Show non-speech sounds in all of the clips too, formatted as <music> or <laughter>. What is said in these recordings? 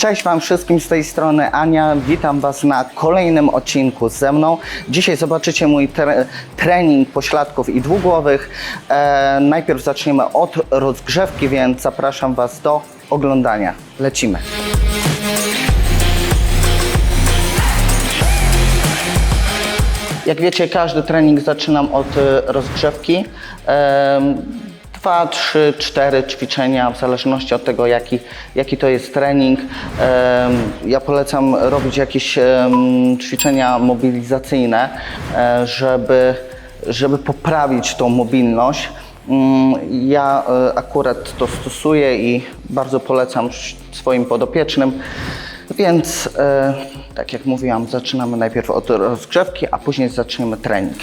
Cześć Wam wszystkim z tej strony Ania. Witam Was na kolejnym odcinku ze mną. Dzisiaj zobaczycie mój tre- trening pośladków i dwugłowych. E, najpierw zaczniemy od rozgrzewki, więc zapraszam Was do oglądania. Lecimy. Jak wiecie, każdy trening zaczynam od e, rozgrzewki. Em, Dwa, trzy, cztery ćwiczenia, w zależności od tego, jaki, jaki to jest trening. Ja polecam robić jakieś ćwiczenia mobilizacyjne, e, żeby, żeby poprawić tą mobilność. Mm, Ja e, akurat to stosuję i bardzo polecam swoim podopiecznym. Więc, e, tak jak mówiłam, zaczynamy najpierw od rozgrzewki, a później zaczniemy trening.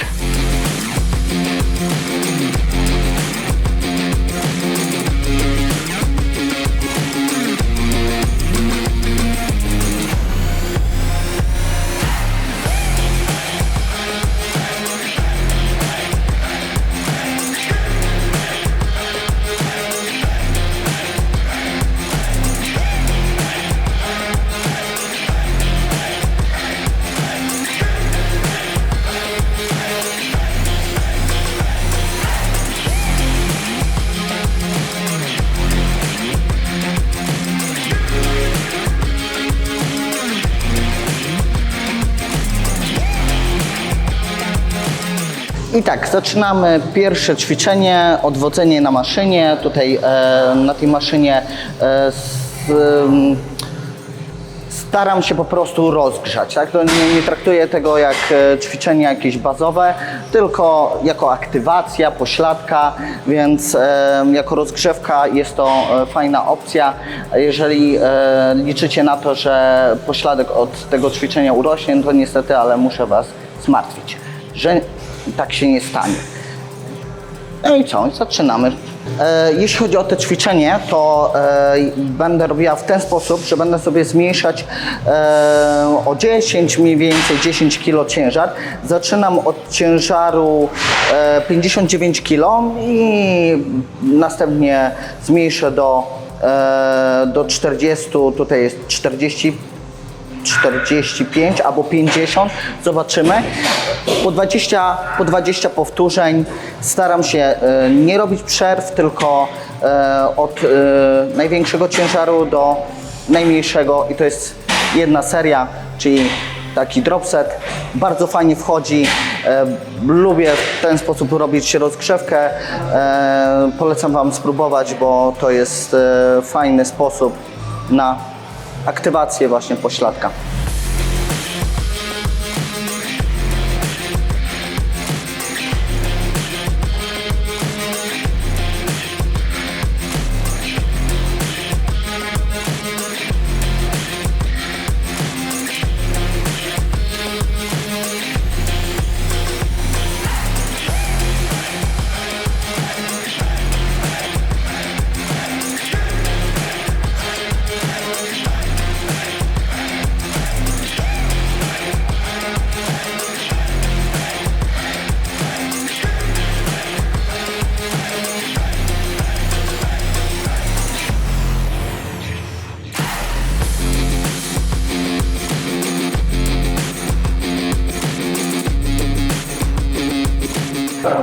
I tak, zaczynamy pierwsze ćwiczenie, odwodzenie na maszynie. Tutaj e, na tej maszynie e, em, staram się po prostu rozgrzać. Tak? To nie, nie traktuję tego jak e, ćwiczenie jakieś bazowe, tylko jako aktywacja, pośladka, więc e, jako rozgrzewka jest to e, fajna opcja. Jeżeli e, liczycie na to, że pośladek od tego ćwiczenia urośnie, to niestety, ale muszę Was zmartwić, że tak się nie stanie. No i co? Zaczynamy. E, jeśli chodzi o to ćwiczenie, to e, będę robiła w ten sposób, że będę sobie zmniejszać e, o 10 mniej więcej 10 kg ciężar. Zaczynam od ciężaru e, 59 kg i następnie zmniejszę do, do 40, tutaj jest 40 45 albo 50, zobaczymy. Po 20, po 20 powtórzeń staram się e, nie robić przerw, tylko e, od e, największego ciężaru do najmniejszego i to jest jedna seria, czyli taki drop set. Bardzo fajnie wchodzi. Lubię w ten sposób robić rozgrzewkę. Polecam Wam spróbować, bo to jest fajny sposób na aktywację właśnie pośladka.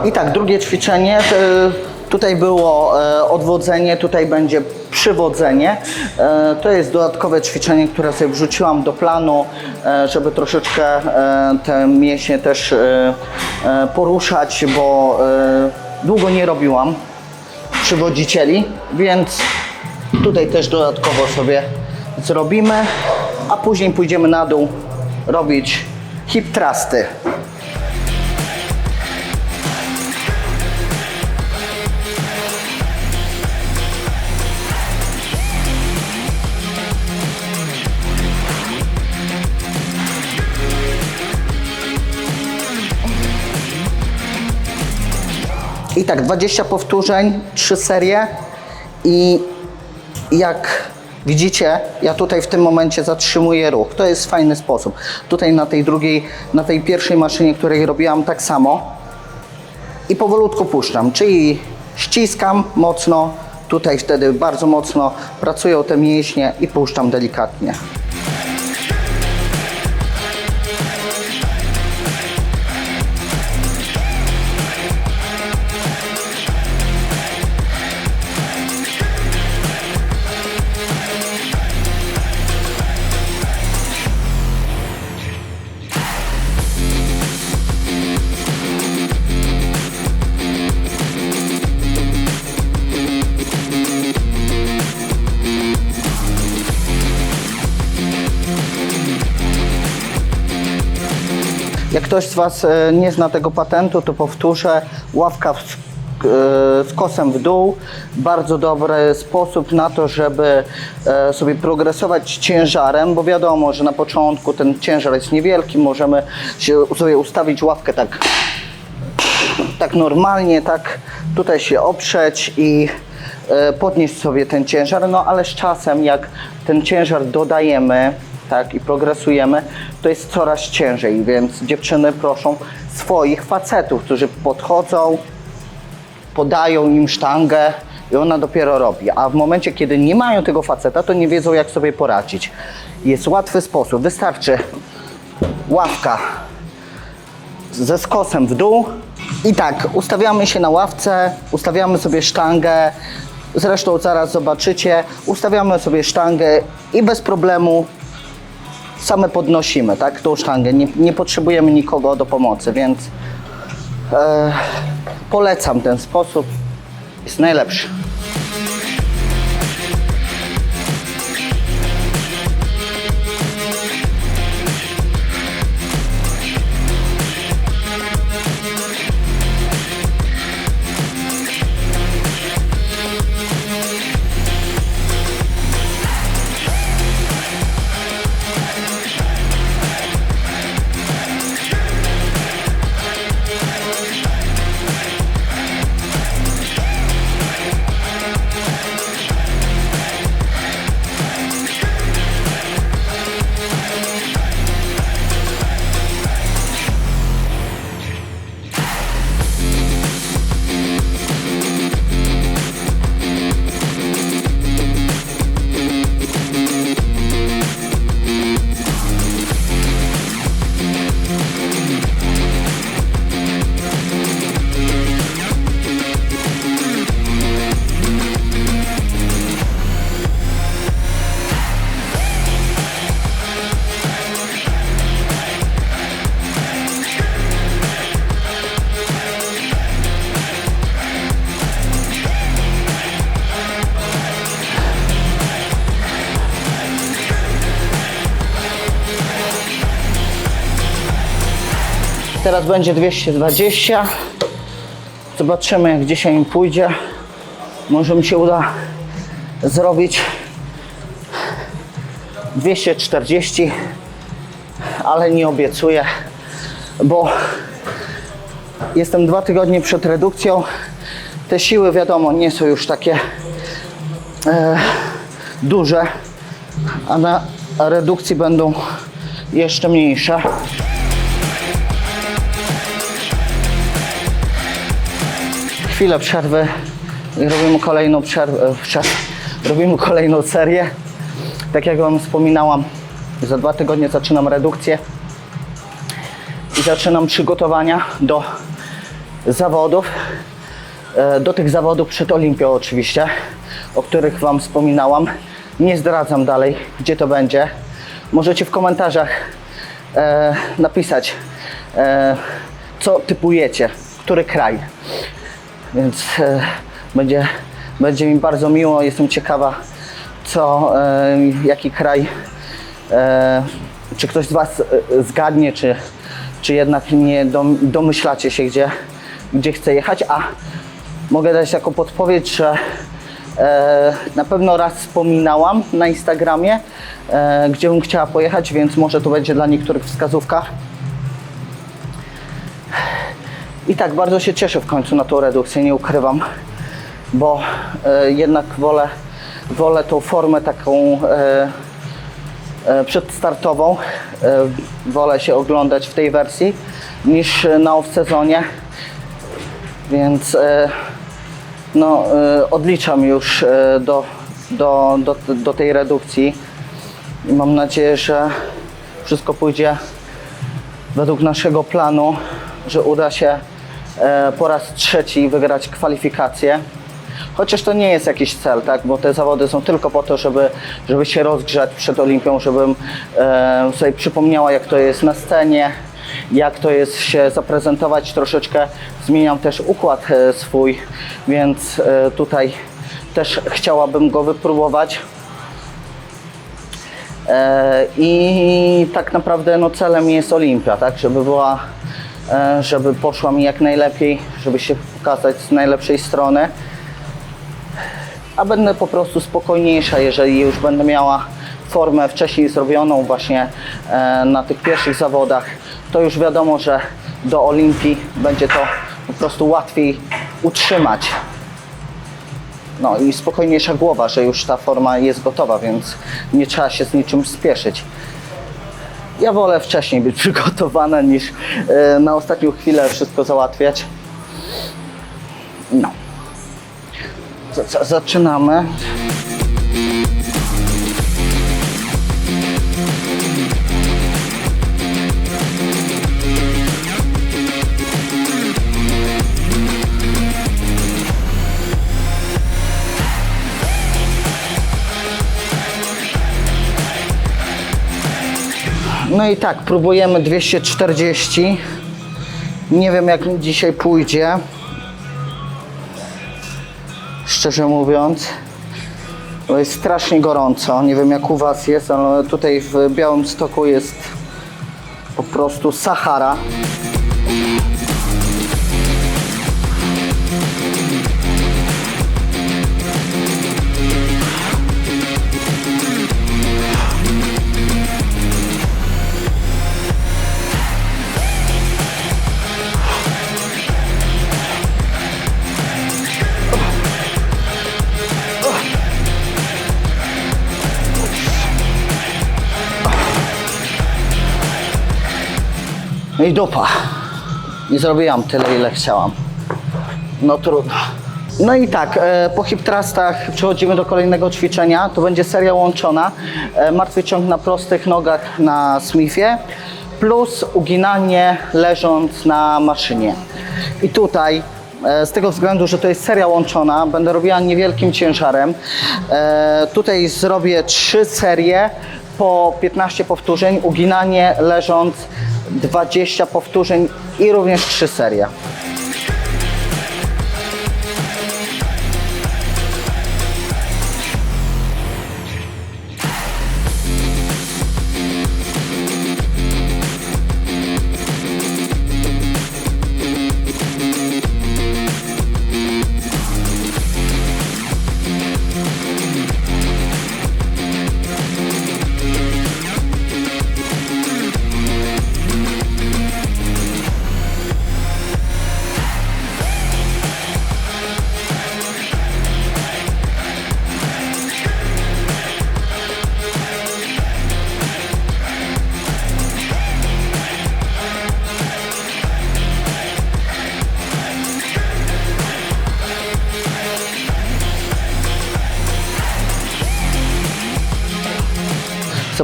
I tak, drugie ćwiczenie. e, Tutaj było e, odwodzenie, tutaj będzie przywodzenie. E, To jest dodatkowe ćwiczenie, które sobie wrzuciłam do planu, żeby troszeczkę te mięśnie też poruszać, bo długo nie robiłam przywodzicieli, więc tutaj też dodatkowo sobie zrobimy, a później pójdziemy na dół robić hip trusty. I tak, 20 powtórzeń, 3 serie i jak widzicie, ja tutaj w tym momencie zatrzymuję ruch. To jest fajny sposób. Tutaj na tej drugiej, na tej pierwszej maszynie, której robiłam tak samo i powolutku puszczam, czyli ściskam mocno, Tutaj wtedy bardzo mocno pracują te mięśnie i puszczam delikatnie. Ktoś z Was e, nie zna tego patentu, to powtórzę. Ławka w, e, z kosem w dół. Bardzo dobry sposób na to, żeby e, sobie progresować ciężarem, bo wiadomo, że na początku ten ciężar jest niewielki. Możemy sobie ustawić ławkę tak, tak normalnie, tak tutaj się oprzeć i podnieść sobie ten ciężar. No ale z czasem, jak ten ciężar dodajemy, tak, i progresujemy, to jest coraz ciężej, więc dziewczyny proszą swoich facetów, którzy podchodzą, podają im sztangę i ona dopiero robi. A w momencie, kiedy nie mają tego faceta, to nie wiedzą, jak sobie poradzić. Jest łatwy sposób. Wystarczy ławka ze skosem w dół i tak, ustawiamy się na ławce, ustawiamy sobie sztangę, zresztą zaraz zobaczycie, ustawiamy sobie sztangę i bez problemu same podnosimy, tak, tą sztangę. Nie, nie potrzebujemy nikogo do pomocy, więc e, polecam ten sposób. Jest najlepszy. Teraz będzie 220. Zobaczymy, jak dzisiaj im pójdzie. Może mi się uda zrobić 240, ale nie obiecuję, bo jestem dwa tygodnie przed redukcją. Te siły, wiadomo, nie są już takie e, duże, a na redukcji będą jeszcze mniejsze. Chwilę przerwy i robimy kolejną przerwę, przerwę. Robimy kolejną serię. Tak jak Wam wspominałam, za dwa tygodnie zaczynam redukcję i zaczynam przygotowania do zawodów. E, Do tych zawodów przed Olimpią oczywiście, o których Wam wspominałam. Nie zdradzam dalej, gdzie to będzie. Możecie w komentarzach e, napisać, e, co typujecie, który kraj. Więc e, będzie, będzie mi bardzo miło. Jestem ciekawa, co, e, jaki kraj, e, czy ktoś z Was zgadnie, czy, czy jednak nie dom, domyślacie się, gdzie, gdzie chcę jechać. A mogę dać taką podpowiedź, że na pewno raz wspominałam na Instagramie, gdzie bym chciała pojechać, więc może to będzie dla niektórych wskazówka. I tak bardzo się cieszę w końcu na tą redukcję, nie ukrywam, bo e, jednak wolę, wolę tą formę taką e, e, przedstartową. Wolę się oglądać w tej wersji niż na off-sezonie. Więc no, odliczam już do, do, do, do tej redukcji i mam nadzieję, że wszystko pójdzie według naszego planu, że uda się po raz trzeci wygrać kwalifikacje. Chociaż to nie jest jakiś cel, tak? bo te zawody są tylko po to, żeby, żeby się rozgrzać przed Olimpią, żebym e, sobie przypomniała, jak to jest na scenie, jak to jest się zaprezentować. Troszeczkę zmieniam też układ e, swój, więc e, tutaj też chciałabym go wypróbować. E, I tak naprawdę no, celem jest Olimpia, tak? Żeby była, e, żeby poszła mi jak najlepiej, żeby się pokazać z najlepszej strony. A będę po prostu spokojniejsza, jeżeli już będę miała formę wcześniej zrobioną właśnie e, na tych pierwszych zawodach, to już wiadomo, że do Olimpii będzie to po prostu łatwiej utrzymać. No i spokojniejsza głowa, że już ta forma jest gotowa, więc nie trzeba się z niczym spieszyć. Ja wolę wcześniej być <laughs> przygotowana niż e, na ostatnią chwilę wszystko załatwiać. No. Zaczynamy. No i tak, próbujemy 240. Nie wiem jak dzisiaj pójdzie. Szczerze mówiąc. Bo jest strasznie gorąco. Nie wiem jak u Was jest, ale tutaj w Białym Stoku jest po prostu Sahara. No i dupa. Nie zrobiłam tyle, ile chciałam. No trudno. No i tak, e, po hip thrustach przechodzimy do kolejnego ćwiczenia. To będzie seria łączona. E, Martwy ciąg na prostych nogach na Smithie plus uginanie leżąc na maszynie. I tutaj e, z tego względu, że to jest seria łączona, będę robiła niewielkim ciężarem. Tutaj zrobię trzy serie po 15 powtórzeń, uginanie leżąc 20 powtórzeń i również trzy serie.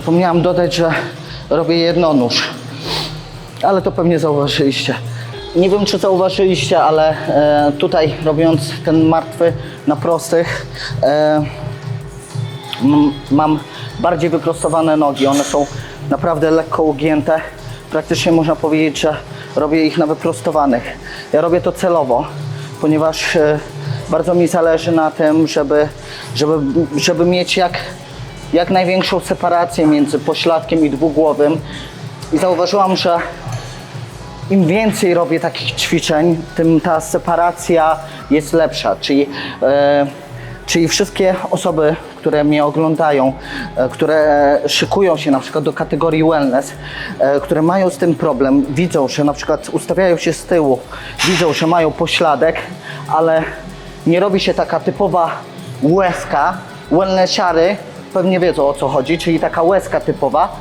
Zapomniałam dodać, że robię jednonóż, ale to pewnie zauważyliście. Nie wiem, czy zauważyliście, ale e, tutaj robiąc ten martwy na prostych, e, mam bardziej wyprostowane nogi. One są naprawdę lekko ugięte. Praktycznie można powiedzieć, że robię ich na wyprostowanych. Ja robię to celowo, ponieważ e, bardzo mi zależy na tym, żeby, żeby, żeby mieć jak, jak największą separację między pośladkiem i dwugłowym. I zauważyłam, że im więcej robię takich ćwiczeń, tym ta separacja jest lepsza. Czyli, e, czyli wszystkie osoby, które mnie oglądają, e, które szykują się na przykład do kategorii wellness, e, które mają z tym problem, widzą, że na przykład ustawiają się z tyłu, widzą, że mają pośladek, ale nie robi się taka typowa łezka, wellnessiary pewnie wiedzą o co chodzi, czyli taka łezka typowa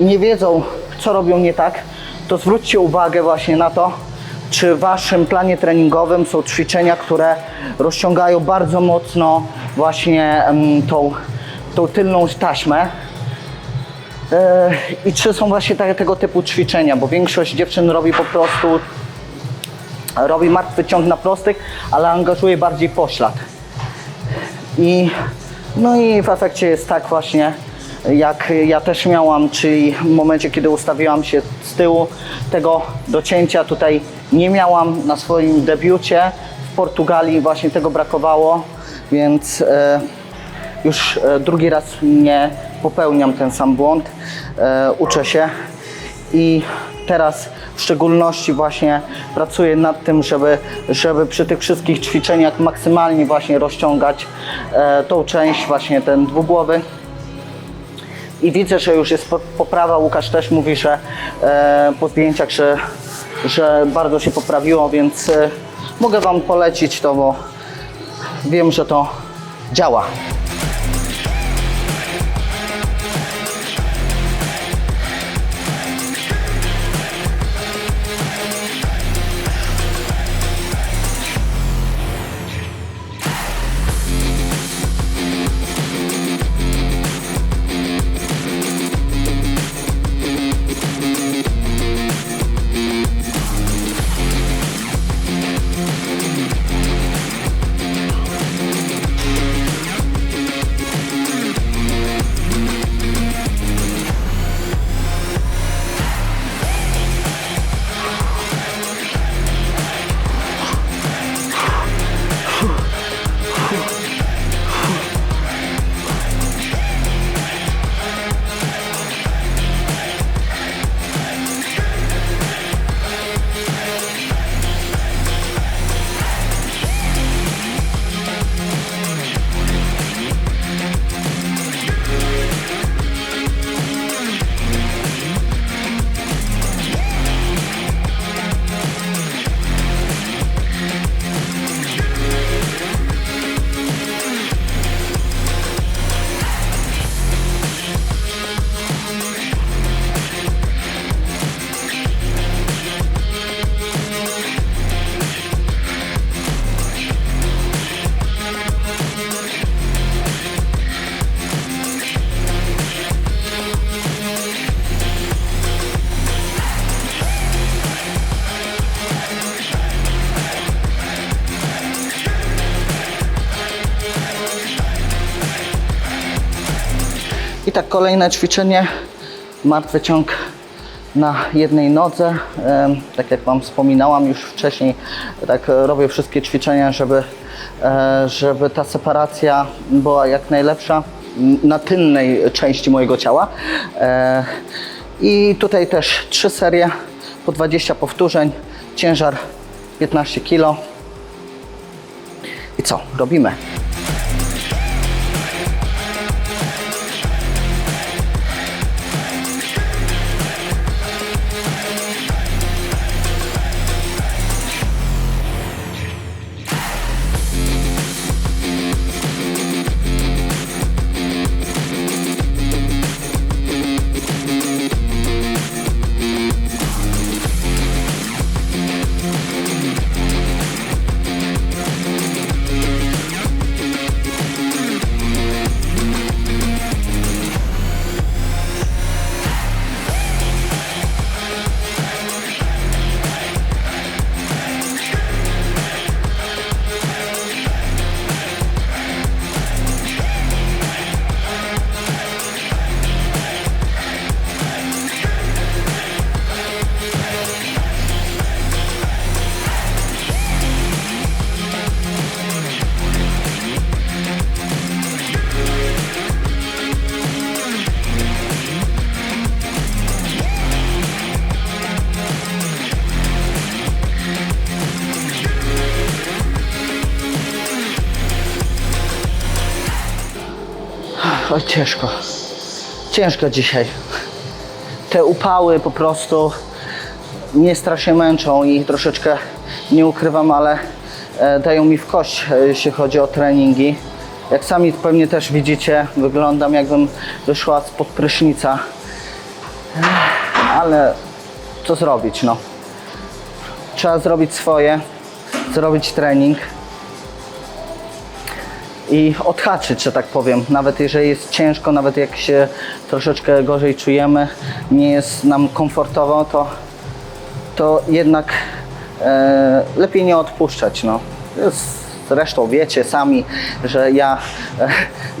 i nie wiedzą co robią nie tak, to zwróćcie uwagę właśnie na to, czy w waszym planie treningowym są ćwiczenia, które rozciągają bardzo mocno właśnie tą, tą tylną taśmę. E, I czy są właśnie te, tego typu ćwiczenia, bo większość dziewczyn robi po prostu robi martwy ciąg na prostych, ale angażuje bardziej poślad. I, no i w efekcie jest tak właśnie, jak ja też miałam, czyli w momencie, kiedy ustawiłam się z tyłu, tego docięcia tutaj nie miałam na swoim debiucie. W Portugalii właśnie tego brakowało, więc e, już e, drugi raz nie popełniam ten sam błąd. E, uczę się i teraz w szczególności właśnie pracuję nad tym, żeby, żeby przy tych wszystkich ćwiczeniach maksymalnie właśnie rozciągać e, tą część, właśnie ten dwugłowy. I widzę, że już jest po- poprawa. Łukasz też mówi, że e, po zdjęciach, że, że bardzo się poprawiło, więc e, mogę Wam polecić to, bo wiem, że to działa. Kolejne ćwiczenie, martwy ciąg na jednej nodze. Tak jak Wam wspominałam już wcześniej, tak robię wszystkie ćwiczenia, żeby, e, żeby ta separacja była jak najlepsza na tylnej części mojego ciała. E, I tutaj też trzy serie po 20 powtórzeń, ciężar 15 kg. I co? Robimy. Ciężko. Ciężko dzisiaj. Te upały po prostu mnie strasznie męczą i troszeczkę nie ukrywam, ale e, dają mi w kość, e, jeśli chodzi o treningi. Jak sami pewnie też widzicie, wyglądam jakbym wyszła spod prysznica. Ale co zrobić, no. trzeba zrobić swoje, zrobić trening i odhaczyć, że tak powiem. Nawet jeżeli jest ciężko, nawet jak się troszeczkę gorzej czujemy, nie jest nam komfortowo, to, to jednak e, lepiej nie odpuszczać. No. Zresztą wiecie sami, że ja, e,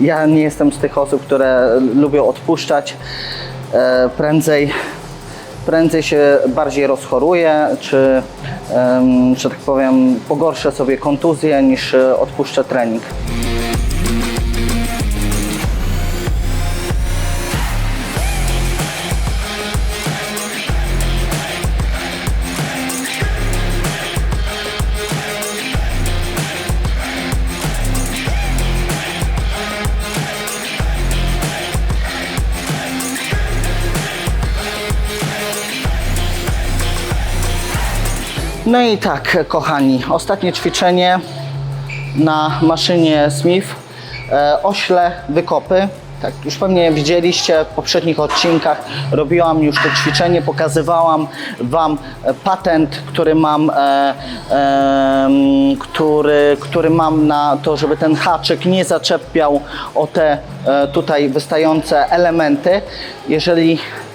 <laughs> ja nie jestem z tych osób, które lubią odpuszczać. E, prędzej, prędzej się bardziej rozchoruję, czy, że tak powiem, pogorszę sobie kontuzję, niż odpuszczę trening. No i tak, kochani, ostatnie ćwiczenie na maszynie Smith. E, ośle, wykopy. Tak, już pewnie widzieliście w poprzednich odcinkach. Robiłam już to ćwiczenie, pokazywałam Wam e, patent, który mam, e, em, który, który mam na to, żeby ten haczyk nie zaczepiał o te e, tutaj wystające elementy. Jeżeli E,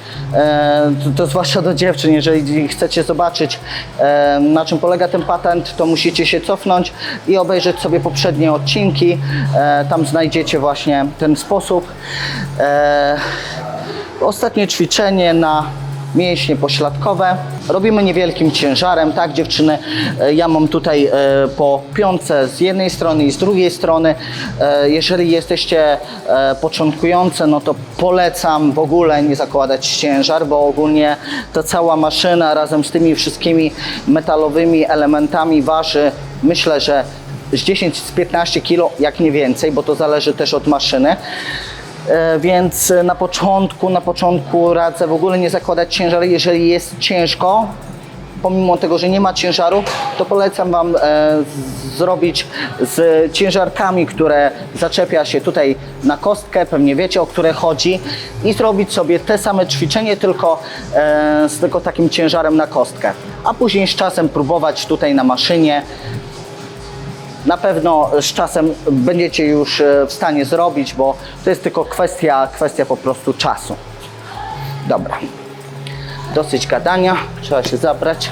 to, to zwłaszcza do dziewczyn, jeżeli chcecie zobaczyć e, na czym polega ten patent, to musicie się cofnąć i obejrzeć sobie poprzednie odcinki. E, tam znajdziecie właśnie ten sposób. E, ostatnie ćwiczenie na mięśnie pośladkowe. Robimy niewielkim ciężarem, tak dziewczyny? E, Ja mam tutaj e, po piątce z jednej strony i z drugiej strony. E, Jeżeli jesteście początkujące, no to polecam w ogóle nie zakładać ciężar, bo ogólnie ta cała maszyna razem z tymi wszystkimi metalowymi elementami waży, myślę, że z 10 z 15 kg, jak nie więcej, bo to zależy też od maszyny. E, Więc na początku, na początku radzę w ogóle nie zakładać ciężaru, jeżeli jest ciężko. Pomimo tego, że nie ma ciężaru, to polecam Wam e, zrobić z ciężarkami, które zaczepia się tutaj na kostkę, pewnie wiecie o które chodzi, i zrobić sobie te same ćwiczenie, tylko e, z tylko takim ciężarem na kostkę. A później z czasem próbować tutaj na maszynie, na pewno z czasem będziecie już e, w stanie zrobić, bo to jest tylko kwestia, kwestia po prostu czasu. Dobra. Dosyć gadania, trzeba się zabrać.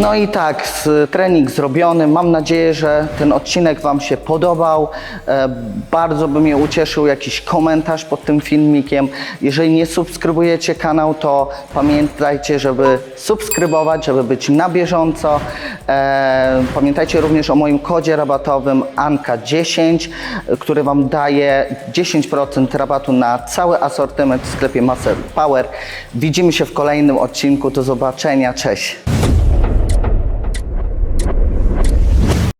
No i tak, trening zrobiony. Mam nadzieję, że ten odcinek Wam się podobał. E, Bardzo by mnie ucieszył jakiś komentarz pod tym filmikiem. Jeżeli nie subskrybujecie kanał, to pamiętajcie, żeby subskrybować, żeby być na bieżąco. E, Pamiętajcie również o moim kodzie rabatowym ANKA10, który Wam daje 10% rabatu na cały asortyment w sklepie Master Power. Widzimy się w kolejnym odcinku. Do zobaczenia. Cześć.